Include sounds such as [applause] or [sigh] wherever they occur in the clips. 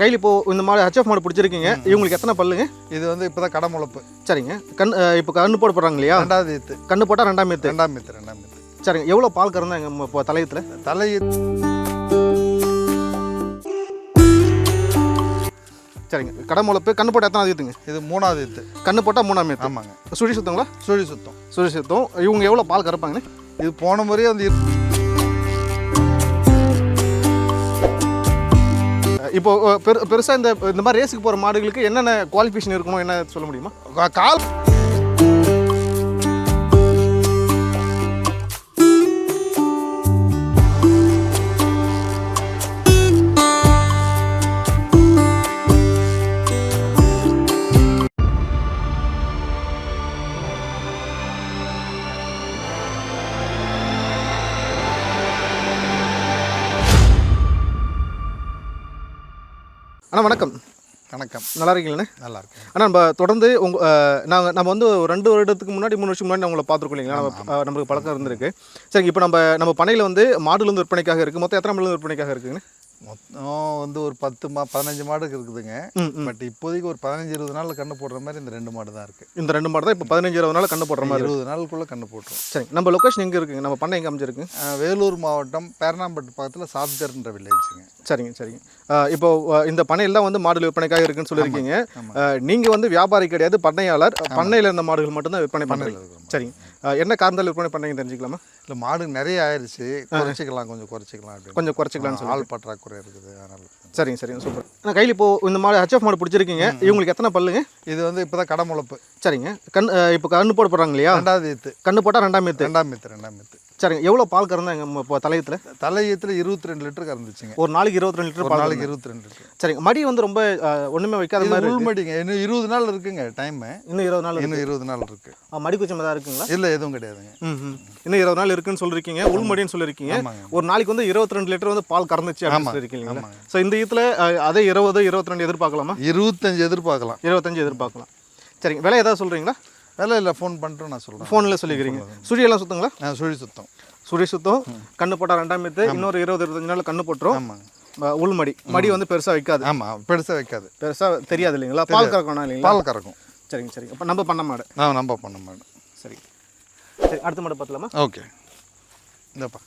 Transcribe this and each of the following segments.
கையில் இப்போ இந்த மாடு ஹச்எஃப் மாடு பிடிச்சிருக்கீங்க. இவங்களுக்கு எத்தனை பல்லுங்க? இது வந்து இப்போ தான் கடை முளைப்பு. சரிங்க. கண் இப்போ கண்ணு போட போடுறாங்க இல்லையா? ரெண்டாவது ஈத்து. கண்ணு போட்டால் ரெண்டாம் மீத்து ரெண்டாம் மீத்து ரெண்டாம் மீத்து சரிங்க. எவ்வளோ பால் கறந்தாங்க நம்ம இப்போ தலையத்தில் தலை சரிங்க. கடை முளைப்பு கண்ணு போட்டால் எத்தனை ஈத்துங்க? இது மூணாவது ஈத்து. கண்ணு போட்டால் மூணாம் மீத்து ஆமாங்க. சுழி சுத்தங்களா? சுழி சுத்தம். சுழி சுத்தம். இவங்க எவ்வளோ பால் கறப்பாங்கண்ணே இது போன முறையே வந்து இப்போ பெரு பெருசாக இந்த இந்த மாதிரி ரேஸுக்கு போகிற மாடுகளுக்கு என்னென்ன குவாலிஃபிகேஷன் இருக்கணும் என்ன சொல்ல முடியுமா? கால் அண்ணா வணக்கம். வணக்கம். நல்லா இருக்கீங்களாண்ணே? நல்லா இருக்கு ஆனால் நம்ம தொடர்ந்து உங்க நாங்கள் நம்ம வந்து ஒரு ரெண்டு வருடத்துக்கு முன்னாடி மூணு வருஷம் முன்னாடி உங்களை பார்த்துருக்கோம் இல்லைங்களா? நம்ம நம்மளுக்கு பழக்கம் இருந்திருக்கு. சரி இப்போ நம்ம நம்ம பண்ணையில் வந்து மாடுல இருந்து விற்பனைக்காக இருக்குது மொத்தம் எத்தனை மாடுல விற்பனைக்காக இருக்குங்க? மொத்தம் வந்து ஒரு பத்து மா பதினஞ்சு மாடுக்கு இருக்குதுங்க. பட் இப்போதைக்கு ஒரு பதினஞ்சு இருபது நாள்ல கண்ணு போடுற மாதிரி இந்த ரெண்டு மாடு தான் இருக்கு. இந்த ரெண்டு மாடு தான் இப்போ பதினஞ்சு இருபது நாள் கண்டு போடுற மாதிரி. இருபது நாளுக்குள்ள கண்ணு போட்டுரும். சரி நம்ம லொக்கேஷன் எங்கே இருக்குங்க நம்ம பண்ணை எங்கே அமைஞ்சிருக்கு? வேலூர் மாவட்டம் பேரணாம்பட்டு பக்கத்தில் சாப்ஜர்ன்ற வில்லேஜுங்க. சரிங்க சரிங்க. இப்போ இந்த பண்ணையில் தான் வந்து மாடு விற்பனைக்காக இருக்குன்னு சொல்லியிருக்கீங்க. அஹ், நீங்க வந்து வியாபாரி கிடையாது பண்ணையாளர். பண்ணையில் இருந்த மாடுகள் மட்டும்தான் விற்பனை பண்ணுறீங்க. சரிங்க என்ன காரணத்தால் விற்பனை பண்ணீங்க தெரிஞ்சுக்கலாமா? இல்லை மாடு நிறைய ஆயிடுச்சு குறைச்சிக்கலாம் கொஞ்சம் குறைச்சிக்கலாம் கொஞ்சம் குறைச்சிக்கலாம்னு சொல்லி ஆள் பற்றாக்குறை இருக்குது. அதனால சரிங்க சரிங்க சூப்பர். நான் கையில் இப்போ இந்த மாடு ஹச்எஃப் மாடு பிடிச்சிருக்கீங்க. இவங்களுக்கு எத்தனை பல்லுங்க? இது வந்து இப்போ தான் கடை முளைப்பு. சரிங்க. கண் இப்போ கண்ணு போட போடுறாங்க இல்லையா? ரெண்டாவது ஈத்து கண்ணு போட்டால் ரெண்டாம் மீத்து ரெண்டாம் மீத்து ரெண்டாம் மீத்து சரிங்க. எவ்வளோ பால் கறந்தாங்க நம்ம இப்போ தலையத்தில் தலை ஈத்துல இருபத்தி ரெண்டு லிட்டர் கறந்துச்சுங்க. ஒரு நாளைக்கு இருபத்தி ரெண்டு லிட்டர் நாளைக்கு இருபத்தி ரெண்டு லிட்டர். சரிங்க. மடி வந்து ரொம்ப ஒண்ணுமே வைக்காத மாதிரி. உள்மடிங்க இன்னும் இருபது நாள் இருக்குங்க டைம் இன்னும் இருபது நாள் இன்னும் இருபது நாள் இருக்கு. மடி குச்சம் தான் இருக்குங்களா? இல்லை எதுவும் கிடையாதுங்க. இன்னும் இருபது நாள் இருக்குன்னு சொல்லிருக்கீங்க. உள்மடின்னு சொல்லிருக்கீங்க. ஆமாங்க. ஒரு நாளைக்கு வந்து இருபத்தி ரெண்டு லிட்டர் வந்து பால் கறந்துச்சு அப்படின்னு. ஸோ இந்த இதில் அதே இருபது இருபத்தி ரெண்டு எதிர்பார்க்கலாமா? இருபத்தஞ்சு எதிர்பார்க்கலாம். இருபத்தஞ்சு எதிர்பார்க்கலாம். சரிங்க. விலை ஏதாவது சொல்றீங்களா? வேலை இல்லை ஃபோன் பண்ணிட்டு நான் சொல்கிறேன் ஃபோனில் சொல்லிக்கிறீங்க. சுழியெல்லாம் சுத்தங்களா? நான் சுழி சுத்தம். சுழி சுத்தம். கண்ணு போட்டால் ரெண்டாம் மீத்து இன்னொரு இருபது இருபத்தஞ்சு நாள் கண்ணு போட்டுரும். ஆமாங்க. அஹ், உள்மடி மடி. வந்து பெருசா வைக்காது. ஆமாம் பெருசாக வைக்காது. பெருசா தெரியாது இல்லைங்களா? பால் கறக்கணும் இல்லைங்களா? பால் கறக்கும். சரிங்க சரிங்க. அப்போ நம்ம பண்ண மாடு. நான் நம்ப பண்ண மாட்டேன் சரி. சரி அடுத்த மாடு பார்த்துலாமா? ஓகே. இந்தப்பா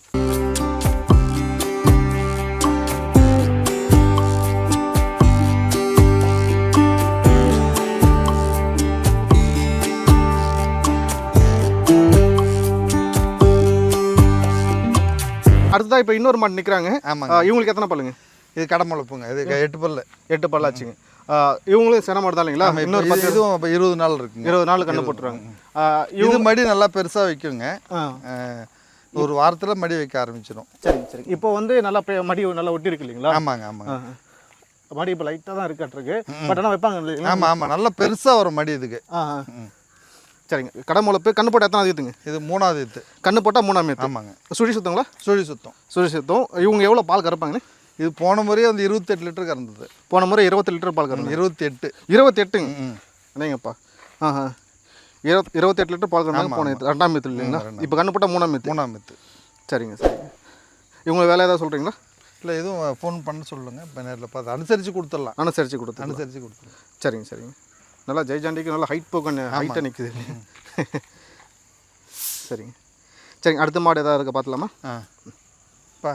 அடுத்ததா இப்போ இன்னொரு மாடு நிற்கிறாங்க ஆமாங்க. இவங்களுக்கு எத்தனை பல்லுங்க? இது கடை முளைப்புங்க இது எட்டு பல்லு. எட்டு பல்லாச்சுங்க இவங்களும் சென மாடு தான் இல்லைங்களா? இன்னொரு இன்னொரு இதுவும் இப்போ இருபது நாள் இருக்குங்க. இருபது நாள் கண்ணு போட்டுருவாங்க. இது மடி நல்லா பெருசாக வைக்குங்க. ஒரு வாரத்தில் மடி வைக்க ஆரம்பிச்சிடும் சரிங்க சரிங்க. இப்போ வந்து நல்லா மடி நல்லா ஒட்டி இருக்கு இல்லைங்களா? ஆமாங்க ஆமாங்க. மடி இப்போ லைட்டாக தான் இருக்காட்டிருக்கு பட் ஆனால் வைப்பாங்க ஆமாம் ஆமாம் நல்லா பெருசாக வரும் மடி இதுக்கு. சரிங்க. கடை முளைப்பு கண்ணு போட்டால் எத்தனை அதுத்துங்க இது மூணாவது இது கண்ணு போட்டால் மூணாம் மீத்து ஆமாங்க. சுழி சுத்தங்களா? சுழி சுத்தம். சுழி சுத்தம். இவங்க எவ்வளோ பால் கறப்பாங்கண்ணே? இது போன முறையே வந்து இருபத்தெட்டு லிட்டர் கறந்தது. போன முறை இருபத்தி லிட்டர் பால் கறந்து இருபத்தி எட்டு இருபத்தி எட்டுங்க ம். இல்லைங்கப்பா ஆஹா. இருபத் இருபத்தெட்டு லிட்டர் பால் கறந்தாங்க போன இது ரெண்டாம் மீத்து இல்லைங்களா? இப்போ கண்ணு போட்டால் மூணாம் மீத்து மூணாம் மித்து சரிங்க சரிங்க. இவங்க வேலை ஏதாவது சொல்கிறீங்களா இல்லை எதுவும் ஃபோன் பண்ண சொல்லுங்கள் இப்போ நேரில் பார்த்து அனுசரித்து கொடுத்துடலாம். அனுசரித்து கொடுத்து அனுசரித்து கொடுத்துடலாம். சரிங்க சரிங்க. நல்லா ஜெய்ஜாண்டிக்கு நல்லா ஹைட் போக்க ஹைட்டாக நிற்குது சரிங்க. சரிங்க அடுத்த மாடு ஏதாவது இருக்க பார்த்துலாமா? ஆ. பா.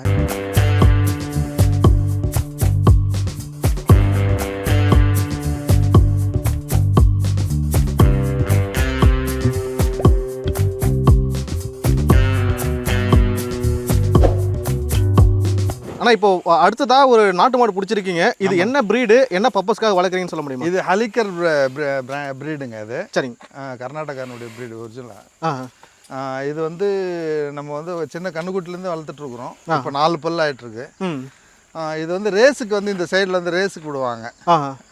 ஆனால் இப்போ அடுத்ததா ஒரு நாட்டு மாடு பிடிச்சிருக்கீங்க. இது என்ன ப்ரீடு என்ன பர்பஸ்க்காக வளர்க்குறீங்கன்னு சொல்ல முடியுமா? இது ஹலிக்கர் ப்ரீடுங்க இது. சரிங்க. கர்நாடகானுடைய ப்ரீடு ஒரிஜினலாக இது வந்து நம்ம வந்து சின்ன கண்ணுக்குட்டிலேருந்து வளர்த்துட்ருக்குறோம். இப்போ நாலு பல் ஆயிட்டிருக்கு ம். ஆ, இது வந்து ரேஸுக்கு வந்து இந்த சைடில் வந்து ரேஸுக்கு விடுவாங்க.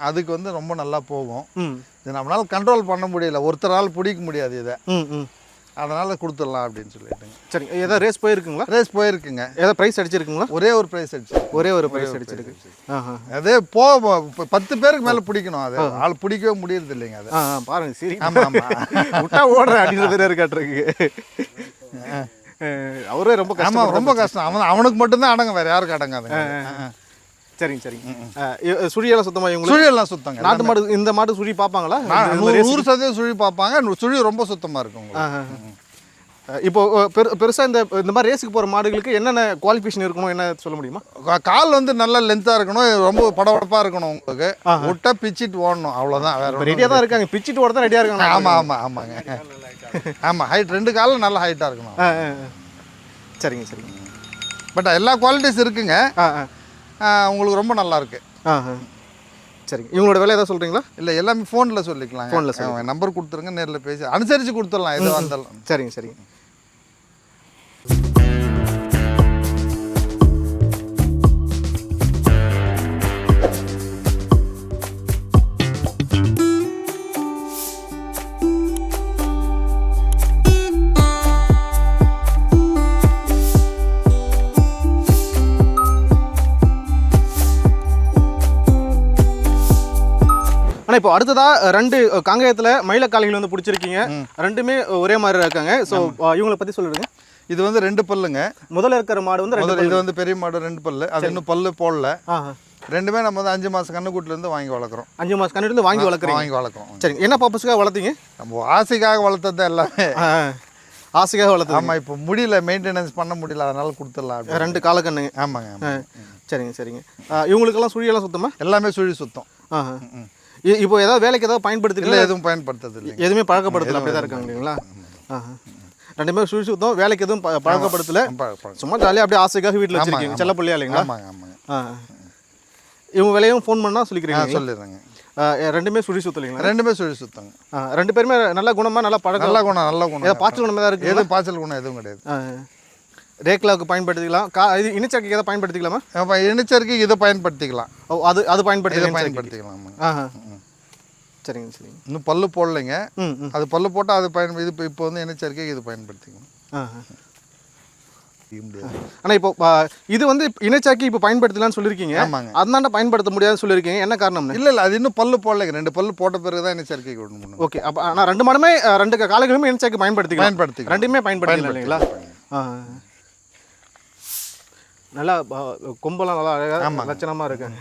அதுக்கு வந்து ரொம்ப நல்லா போகும். இது நம்மளால் கண்ட்ரோல் பண்ண முடியல. ஒருத்தரால் பிடிக்க முடியாது இதை. அதனால் கொடுத்துடலாம் அப்படின்னு சொல்லிட்டுங்க. சரிங்க. ஏதாவது ரேஸ் போயிருக்குங்களா? ரேஸ் போயிருக்குங்க. ஏதாவது ப்ரைஸ் அடிச்சிருக்குங்களா? ஒரே ஒரு ப்ரைஸ் அடிச்சு. ஒரே ஒரு ப்ரைஸ் அடிச்சிருக்கு. அதே போ பத்து பேருக்கு மேலே பிடிக்கணும் அது. ஆள் பிடிக்கவே முடியறது இல்லைங்க அது பாருங்க சரி ஆமாம் ஆமாம் [laughs] விட்டா ஓடுறேன் அப்படின்றது இருக்காட்டிருக்கு அவரே ரொம்ப கஷ்டம் ரொம்ப கஷ்டம். அவன் அவனுக்கு மட்டும்தான் அடங்க வேறு யாருக்கு அடங்காதுங்க சரிங்க சரிங்க. சுழியெல்லாம் சுத்தமாக இவங்களுக்கு? சுழியெல்லாம் சுத்தங்க. நாட்டு மாடு இந்த மாடு சுழி பார்ப்பாங்களா? நூறு சதவீதம் சுழி பார்ப்பாங்க. சுழி ரொம்ப சுத்தமாக இருக்கும் இப்போ பெரு பெருசாக இந்த இந்த மாதிரி ரேஸுக்கு போகிற மாடுகளுக்கு என்னென்ன குவாலிஃபிகேஷன் இருக்கணும் என்ன சொல்ல முடியுமா? கால் வந்து நல்லா லென்த்தாக இருக்கணும். ரொம்ப படபடப்பாக இருக்கணும் உங்களுக்கு. விட்டா பிச்சிட்டு ஓடணும். அவ்வளோதான் வேற ரெடியாக தான் இருக்காங்க. பிச்சிட்டு ஓட தான் ரெடியாக இருக்காங்க. ஆமாம் ஆமாம் ஆமாங்க. ஆமாம் ஹைட் ரெண்டு காலும் நல்ல ஹைட்டாக இருக்கணும். சரிங்க சரிங்க. பட் எல்லா குவாலிட்டிஸ் இருக்குங்க. உங்களுக்கு ரொம்ப நல்லா இருக்கு. சரிங்க. இவங்களோட விலை ஏதாவது சொல்கிறீங்களா இல்லை எல்லாமே ஃபோனில் சொல்லிக்கலாம். ஃபோனில் நம்பர் கொடுத்துருங்க நேரில் பேசி அனுசரித்து கொடுத்துடலாம் எதுவாக இருந்தாலும் சரிங்க சரிங்க. ஆனால் இப்போ அடுத்ததா ரெண்டு காங்கேயத்தில் மயிலக்காளிகள் வந்து பிடிச்சிருக்கீங்க. ரெண்டுமே ஒரே மாதிரி இருக்காங்க. ஸோ இவங்களை பற்றி சொல்லிடுங்க இது வந்து ரெண்டு பல்லுங்க. முதல்ல இருக்கிற மாடு வந்து இது வந்து பெரிய மாடு ரெண்டு பல்லு. அது இன்னும் பல்லு போடல. ரெண்டுமே நம்ம வந்து அஞ்சு மாதம் கண்ணுக்குட்டிலேருந்து வாங்கி வளர்க்குறோம். அஞ்சு மாதம் கண்ணிட்டு வாங்கி வளர்க்குறீங்க. வாங்கி வளர்க்குறோம். சரிங்க என்ன பர்பஸ்க்காக வளர்த்தீங்க? நம்ம ஆசைக்காக வளர்த்தது எல்லாமே. ஆசைக்காக வளர்த்தீங்க ஆமாம் இப்போ முடியல மெயின்டெனன்ஸ் பண்ண முடியல அதனால கொடுத்துடலாம். ரெண்டு காலக்கண்ணுங்க. ஆமாங்க. சரிங்க சரிங்க. இவங்களுக்கெல்லாம் சுழியெல்லாம் சுத்தமா? எல்லாமே சுழி சுத்தம். இப்போ ஏதாவது வேலைக்கு ஏதாவது இல்லை பயன்படுத்துறீங்களா எதுவும் பயன்படுத்துறது இல்லை எதுவுமே பழக்கப்படுத்தல அப்படியே தான் இருக்காங்க இல்லைங்களா? ஆஹா. ரெண்டுமே சுழி சுத்தம் வேலைக்கு எதுவும் பழக்கப்படுத்தல. சும்மா ஜாலியாக அப்படியே ஆசைக்காக வீட்டில் வச்சிருக்கீங்க செல்ல பிள்ளையா இல்லைங்களா? ஆமாங்க ஆமாங்க. ஆ. இவங்க விலையும் ஃபோன் பண்ணால் ஆ சொல்லிக்கிறீங்க சொல்லிடுறேங்க ஆ, ரெண்டுமே சுழி சுத்தலைங்களா ரெண்டுமே சுழி சுத்தங்க ஆ, ரெண்டு பேருமே நல்ல குணமா நல்லா பழக்கம். நல்ல குணம் நல்ல குணம். ஏதாவது பாய்ச்சல் குணமாக தான் இருக்கு எதுவும் பாய்ச்சல் குணம் எதுவும் கிடையாது. ரேக்லாவுக்கு பயன்படுத்திக்கலாம். கா இது இனிச்சக்கைக்கு ஏதாவது பயன்படுத்திக்கலாமா? இனிச்சருக்கு இதை பயன்படுத்திக்கலாம். ஓ அது அது பயன்படுத்தி பயன்படுத்திக்கலாம் ஆஹா. சரிங்க சரிங்க. இன்னும் பல்லு போடலைங்க. அது பல்லு போட்டால் அது பயன் இது இப்போ வந்து இனிச்சரிக்கை இது முடியாது. ஆனால் இப்போ இது வந்து இனச்சாக்கி இப்போ பயன்படுத்தலாம்னு சொல்லியிருக்கீங்க ஆமாங்க. அதனால பயன்படுத்த முடியாதுன்னு சொல்லியிருக்கீங்க என்ன காரணம்னு? இல்லை இல்லை அது இன்னும் பல்லு போடலைங்க. ரெண்டு பல்லு போட்ட பிறகு தான் இனிச்சரிக்கை கொண்டு ஓகே அப்போ ஆனால் ரெண்டு மாடுமே ரெண்டு க- காலைகளுமே இனச்சாக்கி பயன்படுத்திக்கலாம். பயன்படுத்திக்கலாம். ரெண்டுமே பயன்படுத்திக்கலாம் இல்லைங்களா? நல்லா கொம்பெல்லாம் நல்லா அழகாக லட்சணமாக இருக்காங்க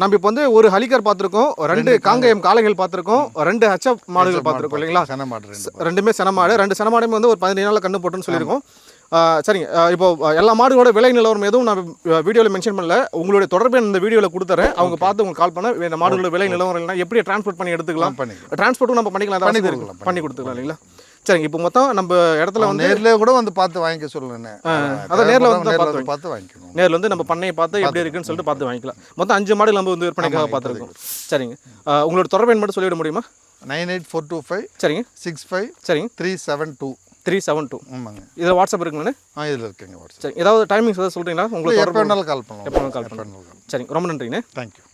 நம்ம இப்போ வந்து ஒரு ஹலிகர் பார்த்துருக்கோம் ரெண்டு காங்கேயம் காளைகள் பார்த்துருக்கோம் ரெண்டு ஹச்சப் மாடுகள் பார்த்துருக்கோம் இல்லைங்களா? சென மாடு ரெண்டு ரெண்டுமே செனமாடு ரெண்டு செனமாடுமே வந்து ஒரு பதினஞ்சு நாளில் கண்ணு போட்டுன்னு சொல்லியிருக்கோம். சரிங்க. இப்போ எல்லா மாடுகளோட விலை நிலவரம் எதுவும் நான் வீடியோவில் மென்ஷன் பண்ணல. உங்களுடைய தொடர்பு இந்த வீடியோவில் கொடுத்துறேன். அவங்க பார்த்து உங்களுக்கு கால் பண்ண இந்த மாடுகளோட விலை நிலவரம் எப்படி டிரான்ஸ்போர்ட் பண்ணி எடுத்துக்கலாம்? பண்ணிக்கலாம். டிரான்ஸ்போர்ட்டும் நம்ம பண்ணிக்கலாம். பண்ணி பண்ணி கொடுக்கலாம், பண்ணி கொடுத்துக்கலாம் இல்லைங்களா? சரிங்க. இப்போ மொத்தம் நம்ம இடத்துல வந்து நேர்லயே கூட வந்து பார்த்து வாங்கிக்க சொல்லுங்க அதான் நேர்ல வந்து நேரில் பார்த்து பார்த்து வாங்கிக்கணும். நேரில் வந்து நம்ம பண்ணையை பார்த்து எப்படி இருக்குன்னு சொல்லிட்டு பார்த்து வாங்கிக்கலாம். மொத்தம் அஞ்சு மாடு நம்ம வந்து விற்பனைக்காக பார்த்துருக்கோம். சரிங்க. உங்களோட தொடர்பு எண் மட்டும் சொல்லிவிட முடியுமா? Nine eight four two five சரிங்க. சிக்ஸ் ஃபைவ் சரிங்க. Three seven two. Three seven two ஆமாங்க. இதில் வாட்ஸ்அப் இருக்குங்கண்ணே ஆ இதில் இருக்குங்க வாட்ஸ்அப். சரி ஏதாவது டைமிங்ஸ் ஏதாவது சொல்கிறீங்களா உங்களுக்கு எப்போ வேணாலும் கால் பண்ணலாம். எப்போ வேணாலும் கால் கால் சரிங்க ரொம்ப நன்றிங்கண்ணே தேங்க்யூ